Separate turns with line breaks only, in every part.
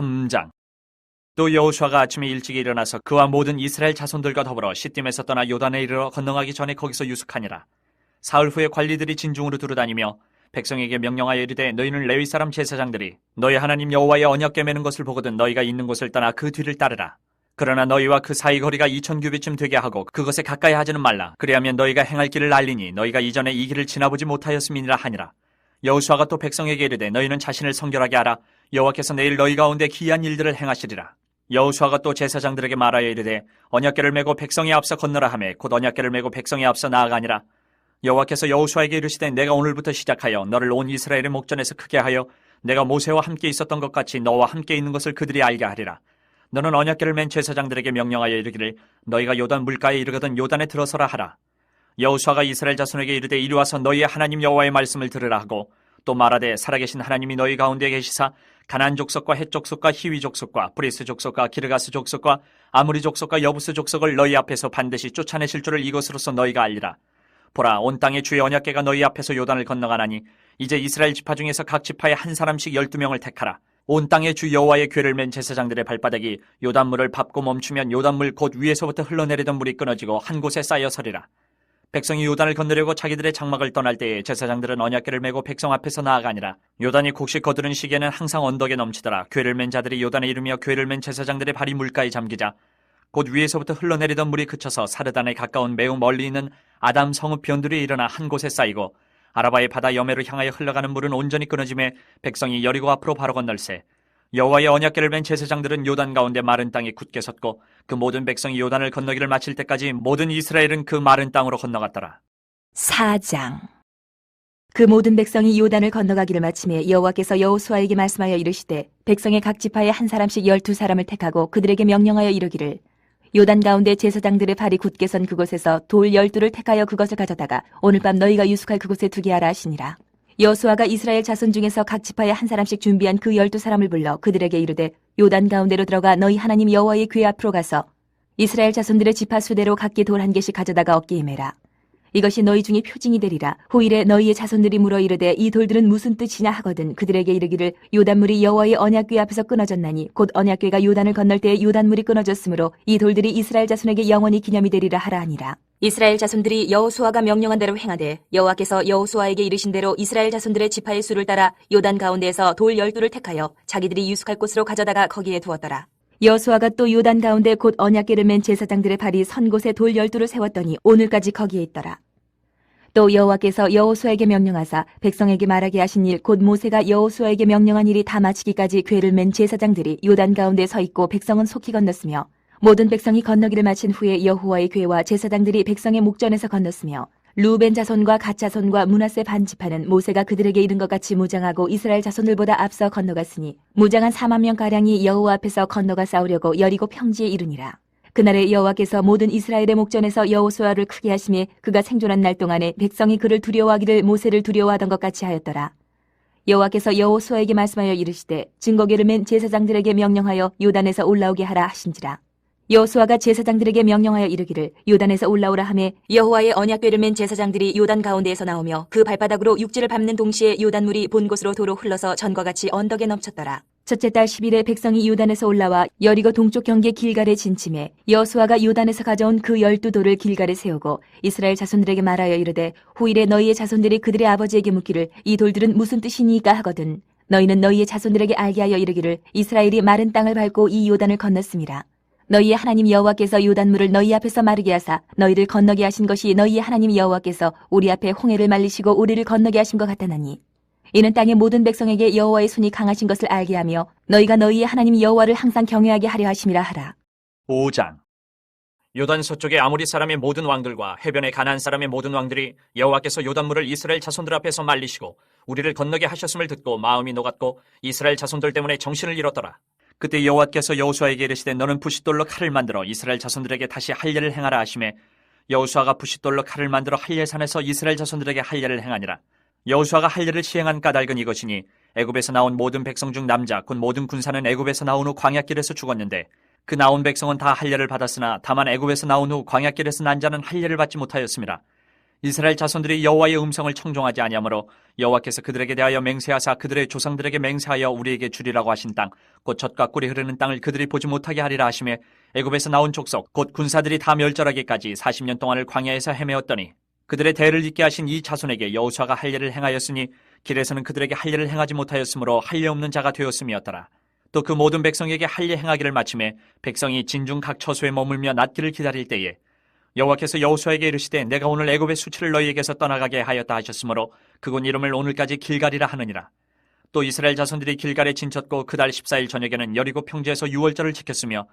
3장. 또 여호수아가 아침에 일찍 일어나서 그와 모든 이스라엘 자손들과 더불어 시딤에서 떠나 요단에 이르러 건너가기 전에 거기서 유숙하니라. 사흘 후에 관리들이 진중으로 두루다니며 백성에게 명령하여 이르되 너희는 레위 사람 제사장들이 너희 하나님 여호와의 언약궤 매는 것을 보거든 너희가 있는 곳을 떠나 그 뒤를 따르라. 그러나 너희와 그 사이 거리가 이천 규빗쯤 되게 하고 그것에 가까이 하지는 말라. 그리하면 너희가 행할 길을 알리니 너희가 이전에 이 길을 지나보지 못하였음이니라 하니라. 여호수아가 또 백성에게 이르되 너희는 자신을 성결하게 하라 여호와께서 내일 너희 가운데 기이한 일들을 행하시리라. 여호수아가 또 제사장들에게 말하여 이르되 언약궤를 메고 백성에 앞서 건너라 하매 곧 언약궤를 메고 백성에 앞서 나아가니라. 여호와께서 여호수아에게 이르시되 내가 오늘부터 시작하여 너를 온 이스라엘의 목전에서 크게 하여 내가 모세와 함께 있었던 것 같이 너와 함께 있는 것을 그들이 알게 하리라. 너는 언약궤를 맨 제사장들에게 명령하여 이르기를 너희가 요단 물가에 이르거든 요단에 들어서라 하라. 여호수아가 이스라엘 자손에게 이르되 이리 와서 너희의 하나님 여호와의 말씀을 들으라 하고 또 말하되 살아계신 하나님이 너희 가운데 계시사 가난 족속과 헷 족속과 히위 족속과 브리스 족속과 기르가스 족속과 아무리 족속과 여부스 족속을 너희 앞에서 반드시 쫓아내실 줄을 이것으로서 너희가 알리라. 보라 온 땅의 주의 언약궤가 너희 앞에서 요단을 건너가나니 이제 이스라엘 지파 중에서 각 지파에 한 사람씩 열두 명을 택하라. 온 땅의 주 여호와의 궤를 맨 제사장들의 발바닥이 요단물을 밟고 멈추면 요단물 곧 위에서부터 흘러내리던 물이 끊어지고 한 곳에 쌓여 서리라 백성이 요단을 건너려고 자기들의 장막을 떠날 때에 제사장들은 언약궤를 메고 백성 앞에서 나아가니라. 요단이 곡식 거두는 시기에는 항상 언덕에 넘치더라. 궤를 맨 자들이 요단에 이르며 궤를 맨 제사장들의 발이 물가에 잠기자 곧 위에서부터 흘러내리던 물이 그쳐서 사르단에 가까운 매우 멀리 있는 아담 성읍 변들이 일어나 한 곳에 쌓이고 아라바의 바다 여매로 향하여 흘러가는 물은 온전히 끊어짐에 백성이 여리고 앞으로 바로 건널세 여호와의 언약궤를 맨 제사장들은 요단 가운데 마른 땅에 굳게 섰고 그 모든 백성이 요단을 건너기를 마칠 때까지 모든 이스라엘은 그 마른 땅으로 건너갔더라.
4장 그 모든 백성이 요단을 건너가기를 마침에 여호와께서 여호수아에게 말씀하여 이르시되 백성의 각 지파에 한 사람씩 열두 사람을 택하고 그들에게 명령하여 이르기를 요단 가운데 제사장들의 발이 굳게 선 그곳에서 돌 열두를 택하여 그것을 가져다가 오늘 밤 너희가 유숙할 그곳에 두게 하라 하시니라 여호수아가 이스라엘 자손 중에서 각 지파에 한 사람씩 준비한 그 열두 사람을 불러 그들에게 이르되 요단 가운데로 들어가 너희 하나님 여호와의 궤 앞으로 가서 이스라엘 자손들의 지파 수대로 각기 돌 한 개씩 가져다가 어깨에 매라 이것이 너희 중에 표징이 되리라. 후일에 너희의 자손들이 물어 이르되 이 돌들은 무슨 뜻이냐 하거든 그들에게 이르기를 요단물이 여호와의 언약궤 앞에서 끊어졌나니 곧 언약궤가 요단을 건널 때에 요단물이 끊어졌으므로 이 돌들이 이스라엘 자손에게 영원히 기념이 되리라 하라 하니라. 이스라엘 자손들이 여호수아가 명령한 대로 행하되 여호와께서 여호수아에게 이르신 대로 이스라엘 자손들의 지파의 수를 따라 요단 가운데에서 돌 열두를 택하여 자기들이 유숙할 곳으로 가져다가 거기에 두었더라. 여호수아가 또 요단 가운데 곧 언약궤를 맨 제사장들의 발이 선 곳에 돌 열두를 세웠더니 오늘까지 거기에 있더라. 또 여호와께서 여호수아에게 명령하사 백성에게 말하게 하신 일 곧 모세가 여호수아에게 명령한 일이 다 마치기까지 궤를 맨 제사장들이 요단 가운데 서 있고 백성은 속히 건넜으며 모든 백성이 건너기를 마친 후에 여호와의 궤와 제사장들이 백성의 목전에서 건넜으며 루벤 자손과 갓 자손과 문하세 반 지파는 모세가 그들에게 이른 것 같이 무장하고 이스라엘 자손들보다 앞서 건너갔으니 무장한 4만 명 가량이 여호와 앞에서 건너가 싸우려고 여리고 평지에 이르니라. 그날에 여호와께서 모든 이스라엘의 목전에서 여호수아를 크게 하심에 그가 생존한 날 동안에 백성이 그를 두려워하기를 모세를 두려워하던 것 같이 하였더라. 여호와께서 여호수아에게 말씀하여 이르시되 증거계를 맨 제사장들에게 명령하여 요단에서 올라오게 하라 하신지라. 여호수아가 제사장들에게 명령하여 이르기를 요단에서 올라오라 하매 여호와의 언약궤를 맨 제사장들이 요단 가운데에서 나오며 그 발바닥으로 육지를 밟는 동시에 요단물이 본 곳으로 도로 흘러서 전과 같이 언덕에 넘쳤더라. 첫째 달 10일에 백성이 요단에서 올라와 여리고 동쪽 경계 길갈에 진침해 여호수아가 요단에서 가져온 그 열두 돌을 길갈에 세우고 이스라엘 자손들에게 말하여 이르되 후일에 너희의 자손들이 그들의 아버지에게 묻기를 이 돌들은 무슨 뜻이니까 하거든 너희는 너희의 자손들에게 알게 하여 이르기를 이스라엘이 마른 땅을 밟고 이 요단을 건넜습니다. 너희의 하나님 여호와께서 요단물을 너희 앞에서 마르게 하사 너희를 건너게 하신 것이 너희의 하나님 여호와께서 우리 앞에 홍해를 말리시고 우리를 건너게 하신 것 같다나니 이는 땅의 모든 백성에게 여호와의 손이 강하신 것을 알게 하며 너희가 너희의 하나님 여호와를 항상 경외하게 하려 하심이라 하라.
5장 요단 서쪽의 아모리 사람의 모든 왕들과 해변의 가나안 사람의 모든 왕들이 여호와께서 요단물을 이스라엘 자손들 앞에서 말리시고 우리를 건너게 하셨음을 듣고 마음이 녹았고 이스라엘 자손들 때문에 정신을 잃었더라. 그때 여호와께서 여호수아에게 이르시되 너는 부싯돌로 칼을 만들어 이스라엘 자손들에게 다시 할례를 행하라 하심에 여호수아가 부싯돌로 칼을 만들어 할례산에서 이스라엘 자손들에게 할례를 행하니라. 여호수아가 할례를 시행한 까닭은 이것이니 애굽에서 나온 모든 백성 중 남자 곧 모든 군사는 애굽에서 나온 후 광야길에서 죽었는데 그 나온 백성은 다 할례를 받았으나 다만 애굽에서 나온 후 광야길에서 난 자는 할례를 받지 못하였습니다. 이스라엘 자손들이 여호와의 음성을 청종하지 아니하므로 여호와께서 그들에게 대하여 맹세하사 그들의 조상들에게 맹세하여 우리에게 주리라고 하신 땅 곧 젖과 꿀이 흐르는 땅을 그들이 보지 못하게 하리라 하심에 애굽에서 나온 족속 곧 군사들이 다 멸절하기까지 40년 동안을 광야에서 헤매었더니 그들의 대를 잇게 하신 이 자손에게 여호수아가 할 일을 행하였으니 길에서는 그들에게 할 일을 행하지 못하였으므로 할일 없는 자가 되었음이었더라. 또 그 모든 백성에게 할일 행하기를 마침에 백성이 진중 각 처소에 머물며 낫기를 기다릴 때에 여호와께서 여호수아에게 이르시되 내가 오늘 애굽의 수치를 너희에게서 떠나가게 하였다 하셨으므로 그곳 이름을 오늘까지 길갈이라 하느니라. 또 이스라엘 자손들이 길갈에 진쳤고 그달 14일 저녁에는 여리고 평지에서 유월절을 지켰으며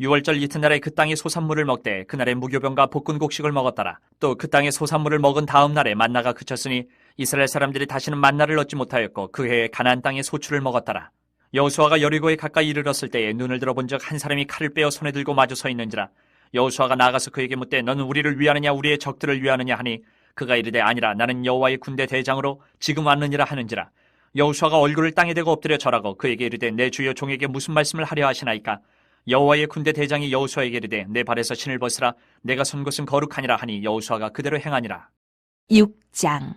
유월절 이튿날에 그 땅의 소산물을 먹되 그날에 무교병과 볶은 곡식을 먹었더라. 또 그 땅의 소산물을 먹은 다음 날에 만나가 그쳤으니 이스라엘 사람들이 다시는 만나를 얻지 못하였고 그 해에 가나안 땅의 소출을 먹었더라. 여호수아가 여리고에 가까이 이르렀을 때에 눈을 들어본즉 한 사람이 칼을 빼어 손에 들고 마주 서 있는지라 여호수아가 나가서 그에게 묻되 너는 우리를 위하느냐 우리의 적들을 위하느냐 하니 그가 이르되 아니라 나는 여호와의 군대 대장으로 지금 왔느니라 하는지라. 여호수아가 얼굴을 땅에 대고 엎드려 절하고 그에게 이르되 내 주여 종에게 무슨 말씀을 하려 하시나이까? 여호와의 군대 대장이 여호수아에게 이르되 내 발에서 신을 벗으라. 내가 선 곳은 거룩하니라 하니 여호수아가 그대로 행하니라.
6장.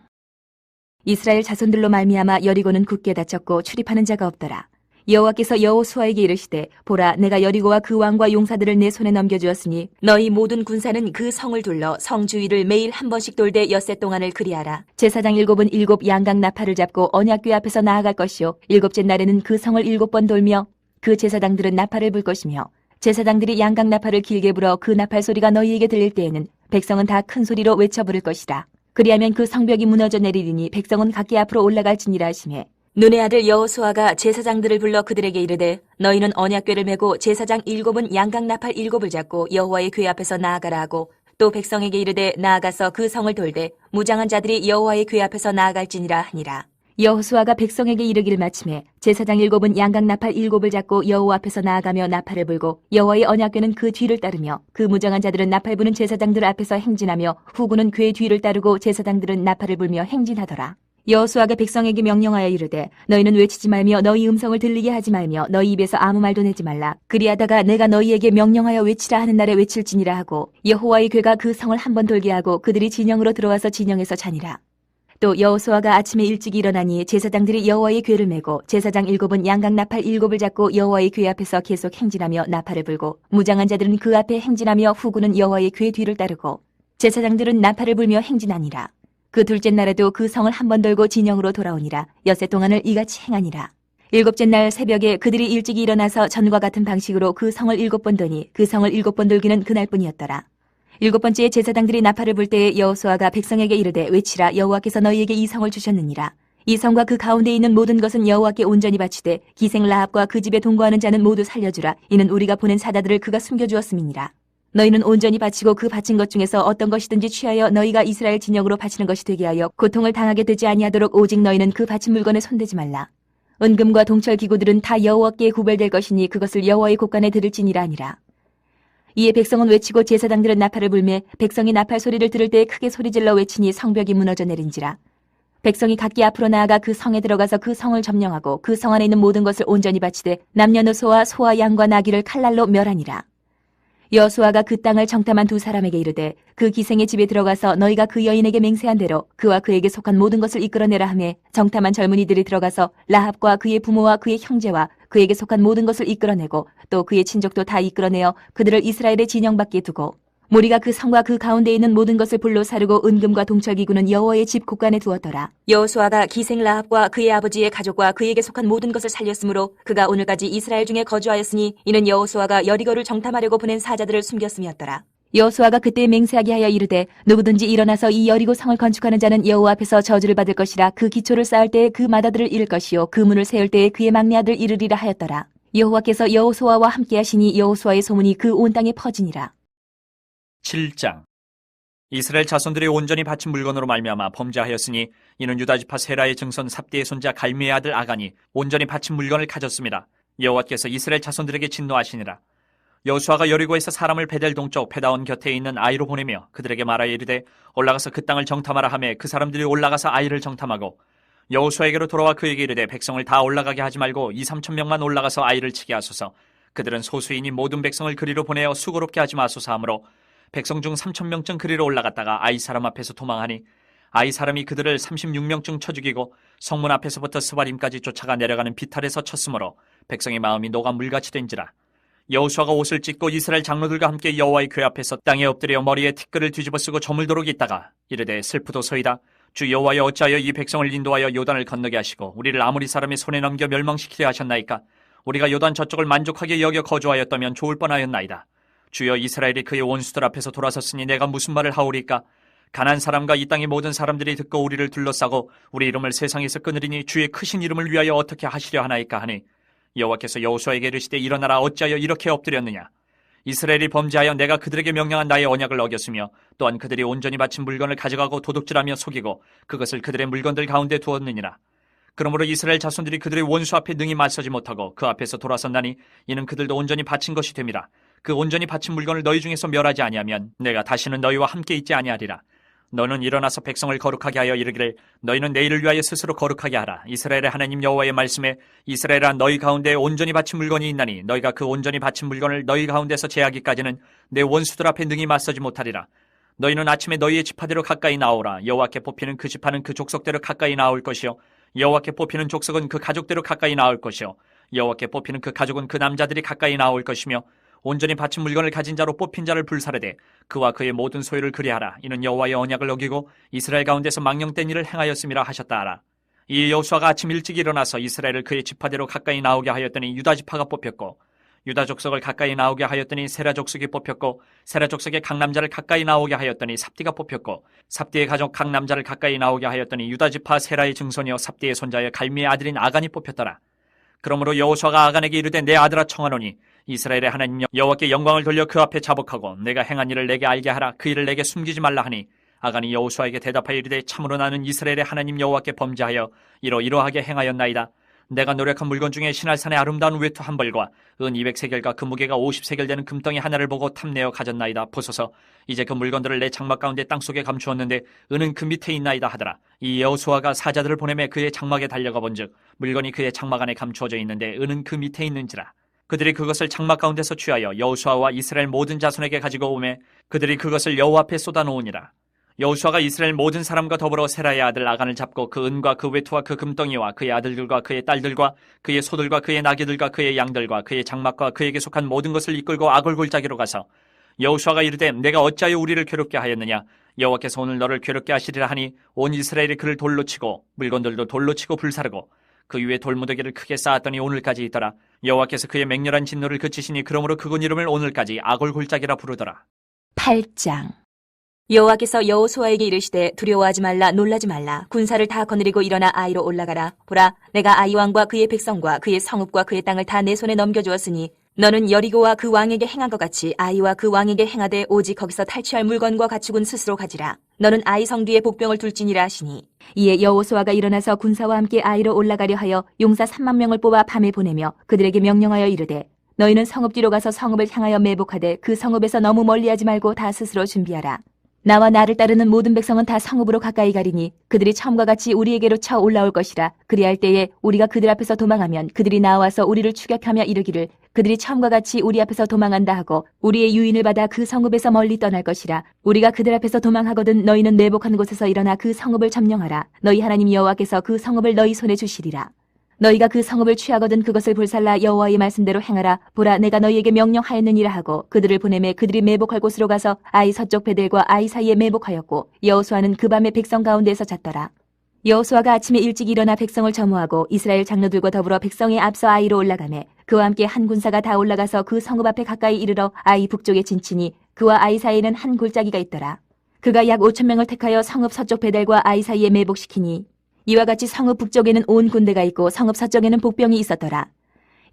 이스라엘 자손들로 말미암아 여리고는 굳게 닫혔고 출입하는 자가 없더라. 여호와께서 여호수아에게 이르시되 보라 내가 여리고와 그 왕과 용사들을 내 손에 넘겨주었으니 너희 모든 군사는 그 성을 둘러 성 주위를 매일 한 번씩 돌되 엿새 동안을 그리하라. 제사장 일곱은 일곱 양각 나팔을 잡고 언약궤 앞에서 나아갈 것이요 일곱째 날에는 그 성을 일곱 번 돌며 그 제사장들은 나팔을 불 것이며 제사장들이 양각 나팔을 길게 불어 그 나팔 소리가 너희에게 들릴 때에는 백성은 다 큰 소리로 외쳐 부를 것이라. 그리하면 그 성벽이 무너져 내리리니 백성은 각기 앞으로 올라갈지니라 하시매 눈의 아들 여호수아가 제사장들을 불러 그들에게 이르되 너희는 언약궤를 메고 제사장 일곱은 양각 나팔 일곱을 잡고 여호와의 궤 앞에서 나아가라 하고 또 백성에게 이르되 나아가서 그 성을 돌되 무장한 자들이 여호와의 궤 앞에서 나아갈지니라 하니라 여호수아가 백성에게 이르기를 마침에 제사장 일곱은 양각 나팔 일곱을 잡고 여호와 앞에서 나아가며 나팔을 불고 여호와의 언약궤는 그 뒤를 따르며 그 무장한 자들은 나팔 부는 제사장들 앞에서 행진하며 후군은 궤 뒤를 따르고 제사장들은 나팔을 불며 행진하더라. 여호수아가 백성에게 명령하여 이르되 너희는 외치지 말며 너희 음성을 들리게 하지 말며 너희 입에서 아무 말도 내지 말라. 그리하다가 내가 너희에게 명령하여 외치라 하는 날에 외칠지니라 하고 여호와의 궤가 그 성을 한 번 돌게 하고 그들이 진영으로 들어와서 진영에서 자니라. 또 여호수아가 아침에 일찍 일어나니 제사장들이 여호와의 궤를 메고 제사장 일곱은 양각 나팔 일곱을 잡고 여호와의 궤 앞에서 계속 행진하며 나팔을 불고 무장한 자들은 그 앞에 행진하며 후군은 여호와의 궤 뒤를 따르고 제사장들은 나팔을 불며 행진하니라 그 둘째 날에도 그 성을 한 번 돌고 진영으로 돌아오니라. 엿새 동안을 이같이 행하니라. 일곱째 날 새벽에 그들이 일찍 일어나서 전과 같은 방식으로 그 성을 일곱 번 도니 그 성을 일곱 번 돌기는 그날뿐이었더라. 일곱 번째에 제사장들이 나팔을 불 때에 여호수아가 백성에게 이르되 외치라. 여호와께서 너희에게 이 성을 주셨느니라. 이 성과 그 가운데 있는 모든 것은 여호와께 온전히 바치되 기생 라합과 그 집에 동거하는 자는 모두 살려주라. 이는 우리가 보낸 사자들을 그가 숨겨주었음이니라 너희는 온전히 바치고 그 바친 것 중에서 어떤 것이든지 취하여 너희가 이스라엘 진영으로 바치는 것이 되게 하여 고통을 당하게 되지 아니하도록 오직 너희는 그 바친 물건에 손대지 말라. 은금과 동철 기구들은 다 여호와께 구별될 것이니 그것을 여호와의 곳간에 들을지니라 아니라. 이에 백성은 외치고 제사장들은 나팔을 불매 백성이 나팔 소리를 들을 때 크게 소리질러 외치니 성벽이 무너져 내린지라. 백성이 각기 앞으로 나아가 그 성에 들어가서 그 성을 점령하고 그 성 안에 있는 모든 것을 온전히 바치되 남녀노소와 소와 양과 나귀를 칼날로 멸하니라 여수아가 그 땅을 정탐한 두 사람에게 이르되 그 기생의 집에 들어가서 너희가 그 여인에게 맹세한 대로 그와 그에게 속한 모든 것을 이끌어내라 하매 정탐한 젊은이들이 들어가서 라합과 그의 부모와 그의 형제와 그에게 속한 모든 것을 이끌어내고 또 그의 친족도 다 이끌어내어 그들을 이스라엘의 진영 밖에 두고 무리가 그 성과 그 가운데 있는 모든 것을 불로 사르고 은금과 동철기구는 여호와의 집 곳간에 두었더라. 여호수아가 기생 라합과 그의 아버지의 가족과 그에게 속한 모든 것을 살렸으므로 그가 오늘까지 이스라엘 중에 거주하였으니 이는 여호수아가 여리고를 정탐하려고 보낸 사자들을 숨겼음이었더라. 여호수아가 그때 맹세하게 하여 이르되 누구든지 일어나서 이 여리고 성을 건축하는 자는 여호와 앞에서 저주를 받을 것이라 그 기초를 쌓을 때에 그 마다들을 잃을 것이요 그 문을 세울 때에 그의 막내 아들 이르리라 하였더라. 여호와께서 여호수아와 함께 하시니 여호수아의 소문이 그 온 땅에 퍼지니라.
7장 이스라엘 자손들이 온전히 바친 물건으로 말미암아 범죄하였으니 이는 유다 지파 세라의 증손 삽디의 손자 갈미의 아들 아간이 온전히 바친 물건을 가졌습니다. 여호와께서 이스라엘 자손들에게 진노하시니라. 여호수아가 여리고에서 사람을 베델 동쪽 페다온 곁에 있는 아이로 보내며 그들에게 말하여 이르되 올라가서 그 땅을 정탐하라 하매 그 사람들이 올라가서 아이를 정탐하고 여호수아에게로 돌아와 그에게 이르되 백성을 다 올라가게 하지 말고 2, 3천 명만 올라가서 아이를 치게 하소서 그들은 소수이니 모든 백성을 그리로 보내어 수고롭게 하지 마소서 하므로 백성 중 3천 명쯤 그리로 올라갔다가 아이 사람 앞에서 도망하니 아이 사람이 그들을 36명쯤 쳐 죽이고 성문 앞에서부터 스바림까지 쫓아가 내려가는 비탈에서 쳤으므로 백성의 마음이 녹아 물같이 된지라. 여호수아가 옷을 찢고 이스라엘 장로들과 함께 여호와의 궤 앞에서 땅에 엎드려 머리에 티끌을 뒤집어 쓰고 저물도록 있다가 이르되 슬프도소이다. 주 여호와여 어찌하여 이 백성을 인도하여 요단을 건너게 하시고 우리를 아무리 사람의 손에 넘겨 멸망시키려 하셨나이까? 우리가 요단 저쪽을 만족하게 여겨 거주하였다면 좋을 뻔하였나이다 주여 이스라엘이 그의 원수들 앞에서 돌아섰으니 내가 무슨 말을 하오리까? 가난 사람과 이 땅의 모든 사람들이 듣고 우리를 둘러싸고 우리 이름을 세상에서 끊으리니 주의 크신 이름을 위하여 어떻게 하시려 하나이까 하니? 여호와께서 여호수아에게 이르시되 일어나라 어찌하여 이렇게 엎드렸느냐? 이스라엘이 범죄하여 내가 그들에게 명령한 나의 언약을 어겼으며 또한 그들이 온전히 바친 물건을 가져가고 도둑질하며 속이고 그것을 그들의 물건들 가운데 두었느니라. 그러므로 이스라엘 자손들이 그들의 원수 앞에 능히 맞서지 못하고 그 앞에서 돌아섰나니 이는 그들도 온전히 바친 것이 됨이라 그 온전히 바친 물건을 너희 중에서 멸하지 아니하면 내가 다시는 너희와 함께 있지 아니하리라. 너는 일어나서 백성을 거룩하게 하여 이르기를 너희는 내일을 위하여 스스로 거룩하게 하라. 이스라엘의 하나님 여호와의 말씀에 이스라엘아 너희 가운데 온전히 바친 물건이 있나니 너희가 그 온전히 바친 물건을 너희 가운데서 제하기까지는 내 원수들 앞에 능히 맞서지 못하리라. 너희는 아침에 너희의 지파대로 가까이 나오라. 여호와께 뽑히는 그 지파는 그 족속대로 가까이 나올 것이요. 여호와께 뽑히는 족속은 그 가족대로 가까이 나올 것이요. 여호와께 뽑히는 그 가족은 그 남자들이 가까이 나올 것이며 온전히 바친 물건을 가진 자로 뽑힌 자를 불사르되 그와 그의 모든 소유를 그리하라. 이는 여호와의 언약을 어기고 이스라엘 가운데서 망령된 일을 행하였음이라 하셨다 하라. 이 여호수아가 아침 일찍 일어나서 이스라엘을 그의 지파대로 가까이 나오게 하였더니 유다 지파가 뽑혔고 유다 족속을 가까이 나오게 하였더니 세라 족속이 뽑혔고 세라 족속의 각 남자를 가까이 나오게 하였더니 삽디가 뽑혔고 삽디의 가족 각 남자를 가까이 나오게 하였더니 유다 지파 세라의 증손이요 삽디의 손자여 갈미의 아들인 아간이 뽑혔더라. 그러므로 여호수아가 아간에게 이르되 내 아들아 청하노니 이스라엘의 하나님 여호와께 영광을 돌려 그 앞에 자복하고 내가 행한 일을 내게 알게 하라. 그 일을 내게 숨기지 말라 하니 아간이 여호수아에게 대답하여 이르되 참으로 나는 이스라엘의 하나님 여호와께 범죄하여 이러 이러하게 행하였나이다. 내가 노력한 물건 중에 신할산의 아름다운 외투 한 벌과 은 200세겔과 그 무게가 50세겔 되는 금덩이 하나를 보고 탐내어 가졌나이다. 보소서. 이제 그 물건들을 내 장막 가운데 땅속에 감추었는데 은은 그 밑에 있나이다 하더라. 이 여호수아가 사자들을 보내매 그의 장막에 달려가 본즉 물건이 그의 장막 안에 감추어져 있는데 은은 그 밑에 있는지라 그들이 그것을 장막 가운데서 취하여 여호수아와 이스라엘 모든 자손에게 가지고 오매 그들이 그것을 여호와 앞에 쏟아놓으니라. 여호수아가 이스라엘 모든 사람과 더불어 세라의 아들 아간을 잡고 그 은과 그 외투와 그 금덩이와 그의 아들들과 그의 딸들과 그의 소들과 그의 나귀들과 그의 양들과 그의 장막과 그에게 속한 모든 것을 이끌고 아골 골짜기로 가서 여호수아가 이르되 내가 어찌하여 우리를 괴롭게 하였느냐? 여호와께서 오늘 너를 괴롭게 하시리라 하니 온 이스라엘이 그를 돌로 치고 물건들도 돌로 치고 불사르고 그 위에 돌무더기를 크게 쌓았더니 오늘까지 있더라. 여호와께서 그의 맹렬한 진노를 그치시니 그러므로 그곳 이름을 오늘까지 아골 골짜기라 부르더라.
8장. 여호와께서 여호수아에게 이르시되 두려워하지 말라 놀라지 말라. 군사를 다 거느리고 일어나 아이로 올라가라. 보라 내가 아이 왕과 그의 백성과 그의 성읍과 그의 땅을 다 내 손에 넘겨 주었으니 너는 여리고와 그 왕에게 행한 것 같이 아이와 그 왕에게 행하되 오직 거기서 탈취할 물건과 가축은 스스로 가지라 너는 아이 성 뒤에 복병을 둘지니라 하시니 이에 여호수아가 일어나서 군사와 함께 아이로 올라가려 하여 용사 3만 명을 뽑아 밤에 보내며 그들에게 명령하여 이르되 너희는 성읍 뒤로 가서 성읍을 향하여 매복하되 그 성읍에서 너무 멀리하지 말고 다 스스로 준비하라 나와 나를 따르는 모든 백성은 다 성읍으로 가까이 가리니 그들이 처음과 같이 우리에게로 쳐 올라올 것이라. 그리할 때에 우리가 그들 앞에서 도망하면 그들이 나와서 우리를 추격하며 이르기를 그들이 처음과 같이 우리 앞에서 도망한다 하고 우리의 유인을 받아 그 성읍에서 멀리 떠날 것이라. 우리가 그들 앞에서 도망하거든 너희는 매복한 곳에서 일어나 그 성읍을 점령하라. 너희 하나님 여호와께서 그 성읍을 너희 손에 주시리라 너희가 그 성읍을 취하거든 그것을 불살라 여호와의 말씀대로 행하라. 보라 내가 너희에게 명령하였느니라 하고 그들을 보내매 그들이 매복할 곳으로 가서 아이 서쪽 베델과 아이 사이에 매복하였고 여호수아는 그 밤에 백성 가운데에서 잤더라. 여호수아가 아침에 일찍 일어나 백성을 점호하고 이스라엘 장로들과 더불어 백성의 앞서 아이로 올라가매 그와 함께 한 군사가 다 올라가서 그 성읍 앞에 가까이 이르러 아이 북쪽에 진치니 그와 아이 사이에는 한 골짜기가 있더라. 그가 약 5천 명을 택하여 성읍 서쪽 베델과 아이 사이에 매복시키니 이와 같이 성읍 북쪽에는 온 군대가 있고 성읍 서쪽에는 복병이 있었더라.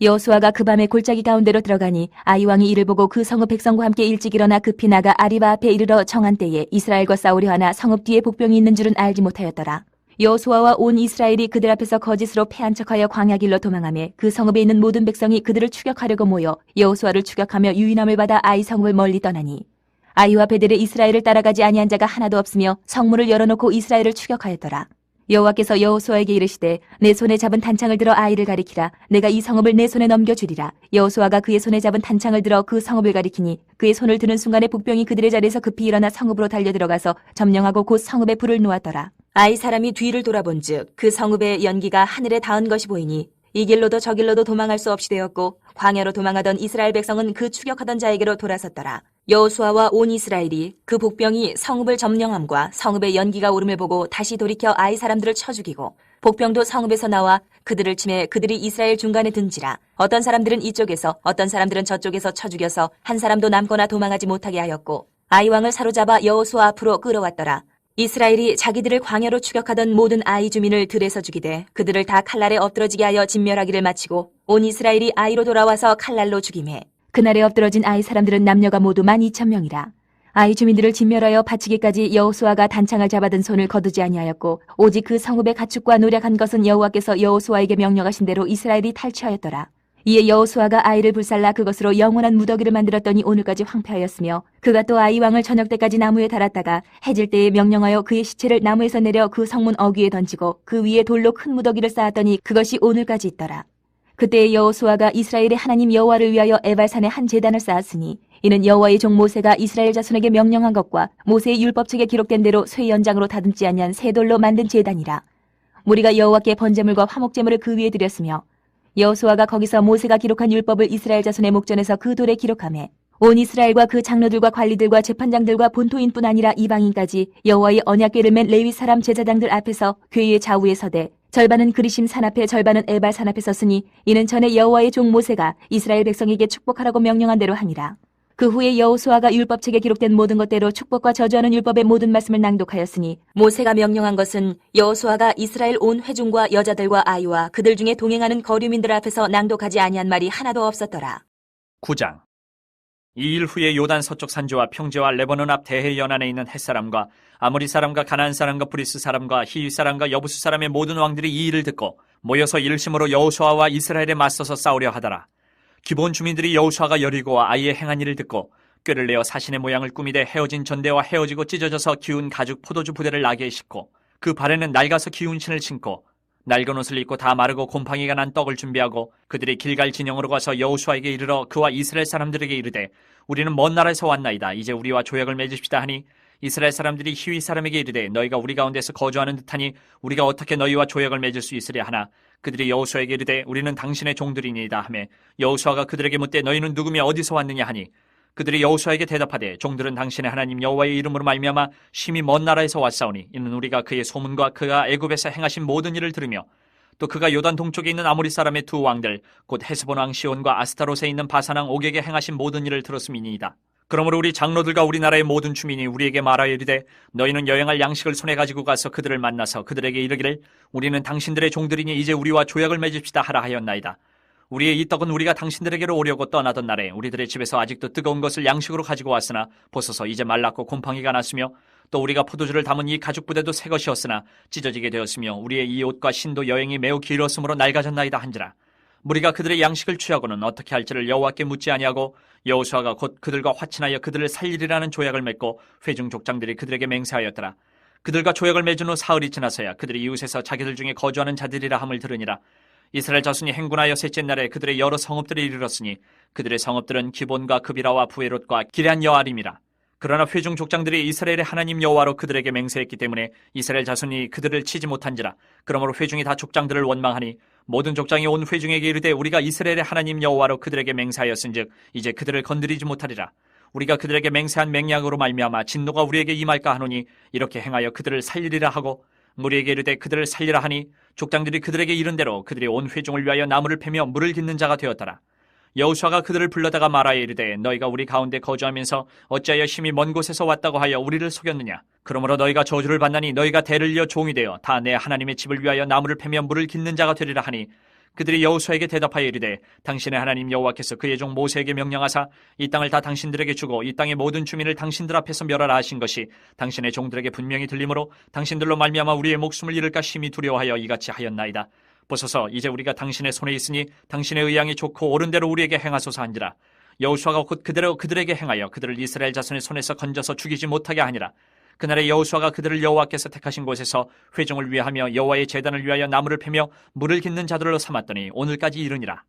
여호수아가 그 밤에 골짜기 가운데로 들어가니 아이 왕이 이를 보고 그 성읍 백성과 함께 일찍 일어나 급히 나가 아리바 앞에 이르러 정한 때에 이스라엘과 싸우려 하나 성읍 뒤에 복병이 있는 줄은 알지 못하였더라. 여호수아와 온 이스라엘이 그들 앞에서 거짓으로 패한 척하여 광야 길로 도망하며 그 성읍에 있는 모든 백성이 그들을 추격하려고 모여 여호수아를 추격하며 유인함을 받아 아이 성읍을 멀리 떠나니 아이와 베델의 이스라엘을 따라가지 아니한 자가 하나도 없으며 성문을 열어놓고 이스라엘을 추격하였더라. 여호와께서 여호수아에게 이르시되 내 손에 잡은 단창을 들어 아이를 가리키라. 내가 이 성읍을 내 손에 넘겨주리라. 여호수아가 그의 손에 잡은 단창을 들어 그 성읍을 가리키니 그의 손을 드는 순간에 복병이 그들의 자리에서 급히 일어나 성읍으로 달려 들어가서 점령하고 곧 성읍에 불을 놓았더라. 아이 사람이 뒤를 돌아본즉 그 성읍의 연기가 하늘에 닿은 것이 보이니 이 길로도 저 길로도 도망할 수 없이 되었고 광야로 도망하던 이스라엘 백성은 그 추격하던 자에게로 돌아섰더라. 여호수아와 온 이스라엘이 그 복병이 성읍을 점령함과 성읍의 연기가 오름을 보고 다시 돌이켜 아이 사람들을 쳐 죽이고 복병도 성읍에서 나와 그들을 치매 그들이 이스라엘 중간에 든지라 어떤 사람들은 이쪽에서 어떤 사람들은 저쪽에서 쳐 죽여서 한 사람도 남거나 도망하지 못하게 하였고 아이 왕을 사로잡아 여호수아 앞으로 끌어왔더라. 이스라엘이 자기들을 광야로 추격하던 모든 아이 주민을 들에서 죽이되 그들을 다 칼날에 엎드러지게 하여 진멸하기를 마치고 온 이스라엘이 아이로 돌아와서 칼날로 죽임해 그날에 엎드러진 아이 사람들은 남녀가 모두 만 이천 명이라 아이 주민들을 진멸하여 바치기까지 여호수아가 단창을 잡아든 손을 거두지 아니하였고 오직 그 성읍의 가축과 노력한 것은 여호와께서 여호수아에게 명령하신 대로 이스라엘이 탈취하였더라. 이에 여호수아가 아이를 불살라 그것으로 영원한 무더기를 만들었더니 오늘까지 황폐하였으며 그가 또 아이 왕을 저녁 때까지 나무에 달았다가 해질 때에 명령하여 그의 시체를 나무에서 내려 그 성문 어귀에 던지고 그 위에 돌로 큰 무더기를 쌓았더니 그것이 오늘까지 있더라. 그때 여호수아가 이스라엘의 하나님 여호와를 위하여 에발산에 한 제단을 쌓았으니 이는 여호와의 종 모세가 이스라엘 자손에게 명령한 것과 모세의 율법책에 기록된 대로 쇠 연장으로 다듬지 아니한 새 돌로 만든 제단이라. 무리가 여호와께 번제물과 화목제물을 그 위에 드렸으며 여호수아가 거기서 모세가 기록한 율법을 이스라엘 자손의 목전에서 그 돌에 기록하매 온 이스라엘과 그 장로들과 관리들과 재판장들과 본토인뿐 아니라 이방인까지 여호와의 언약궤를 맨 레위 사람 제사장들 앞에서 괴의 좌우에 서되 절반은 그리심 산 앞에 절반은 에발 산 앞에 섰으니 이는 전에 여호와의 종 모세가 이스라엘 백성에게 축복하라고 명령한 대로 하니라. 그 후에 여호수아가 율법책에 기록된 모든 것대로 축복과 저주하는 율법의 모든 말씀을 낭독하였으니 모세가 명령한 것은 여호수아가 이스라엘 온 회중과 여자들과 아이와 그들 중에 동행하는 거류민들 앞에서 낭독하지 아니한 말이 하나도 없었더라.
9장 이 일 후에 요단 서쪽 산지와 평지와 레바논 앞 대해 연안에 있는 햇사람과 아모리 사람과 가나안 사람과 브리스 사람과 히위 사람과 여부수 사람의 모든 왕들이 이 일을 듣고 모여서 일심으로 여호수아와 이스라엘에 맞서서 싸우려 하더라. 기본 주민들이 여호수아가 여리고와 아이의 행한 일을 듣고 꾀를 내어 사신의 모양을 꾸미되 헤어진 전대와 헤어지고 찢어져서 기운 가죽 포도주 부대를 나게 싣고 그 발에는 낡아서 기운 신을 신고 낡은 옷을 입고 다 마르고 곰팡이가 난 떡을 준비하고 그들이 길갈 진영으로 가서 여호수아에게 이르러 그와 이스라엘 사람들에게 이르되 우리는 먼 나라에서 왔나이다. 이제 우리와 조약을 맺읍시다 하니 이스라엘 사람들이 히위 사람에게 이르되 너희가 우리 가운데서 거주하는 듯하니 우리가 어떻게 너희와 조약을 맺을 수 있으랴 하나 그들이 여호수아에게 이르되 우리는 당신의 종들이니이다 하매 여호수아가 그들에게 묻되 너희는 누구며 어디서 왔느냐 하니 그들이 여호수아에게 대답하되 종들은 당신의 하나님 여호와의 이름으로 말미암아 심히 먼 나라에서 왔사오니 이는 우리가 그의 소문과 그가 애굽에서 행하신 모든 일을 들으며 또 그가 요단 동쪽에 있는 아모리 사람의 두 왕들 곧 헤스본 왕 시온과 아스타롯에 있는 바산 왕 옥에게 행하신 모든 일을 들었음이니이다. 그러므로 우리 장로들과 우리나라의 모든 주민이 우리에게 말하여 이르되 너희는 여행할 양식을 손에 가지고 가서 그들을 만나서 그들에게 이르기를 우리는 당신들의 종들이니 이제 우리와 조약을 맺읍시다 하라 하였나이다. 우리의 이 떡은 우리가 당신들에게로 오려고 떠나던 날에 우리들의 집에서 아직도 뜨거운 것을 양식으로 가지고 왔으나 보소서 이제 말랐고 곰팡이가 났으며 또 우리가 포도주를 담은 이 가죽 부대도 새 것이었으나 찢어지게 되었으며 우리의 이 옷과 신도 여행이 매우 길었으므로 낡아졌나이다 한지라 무리가 그들의 양식을 취하고는 어떻게 할지를 여호와께 묻지 아니하고 여호수아가 곧 그들과 화친하여 그들을 살리리라는 조약을 맺고 회중 족장들이 그들에게 맹세하였더라 그들과 조약을 맺은 후 사흘이 지나서야 그들이 이웃에서 자기들 중에 거주하는 자들이라 함을 들으니라 이스라엘 자손이 행군하여 셋째 날에 그들의 여러 성읍들이 이르렀으니 그들의 성읍들은 기본과 그비라와 부에롯과 기럇 여아림이라. 그러나 회중 족장들이 이스라엘의 하나님 여호와로 그들에게 맹세했기 때문에 이스라엘 자손이 그들을 치지 못한지라. 그러므로 회중이 다 족장들을 원망하니 모든 족장이 온 회중에게 이르되 우리가 이스라엘의 하나님 여호와로 그들에게 맹세하였은즉 이제 그들을 건드리지 못하리라. 우리가 그들에게 맹세한 맹약으로 말미암아 진노가 우리에게 임할까 하노니 이렇게 행하여 그들을 살리리라 하고 무리에게 이르되 그들을 살리라 하니 족장들이 그들에게 이른 대로 그들이 온 회중을 위하여 나무를 패며 물을 깃는 자가 되었더라. 여호수아가 그들을 불러다가 말하여 이르되 너희가 우리 가운데 거주하면서 어찌하여 심히 먼 곳에서 왔다고 하여 우리를 속였느냐 그러므로 너희가 저주를 받나니 너희가 대를 이어 종이 되어 다 내 하나님의 집을 위하여 나무를 패며 물을 깃는 자가 되리라 하니 그들이 여호수아에게 대답하여 이르되 당신의 하나님 여호와께서 그의 종 모세에게 명령하사 이 땅을 다 당신들에게 주고 이 땅의 모든 주민을 당신들 앞에서 멸하라 하신 것이 당신의 종들에게 분명히 들리므로 당신들로 말미암아 우리의 목숨을 잃을까 심히 두려워하여 이같이 하였나이다. 보소서 이제 우리가 당신의 손에 있으니 당신의 의향이 좋고 옳은 대로 우리에게 행하소서 한지라. 여호수아가 곧 그대로 그들에게 행하여 그들을 이스라엘 자손의 손에서 건져서 죽이지 못하게 하니라. 그날에 여호수아가 그들을 여호와께서 택하신 곳에서 회중을 위하며 여호와의 제단을 위하여 나무를 패며 물을 깃는 자들로 삼았더니 오늘까지 이르니라.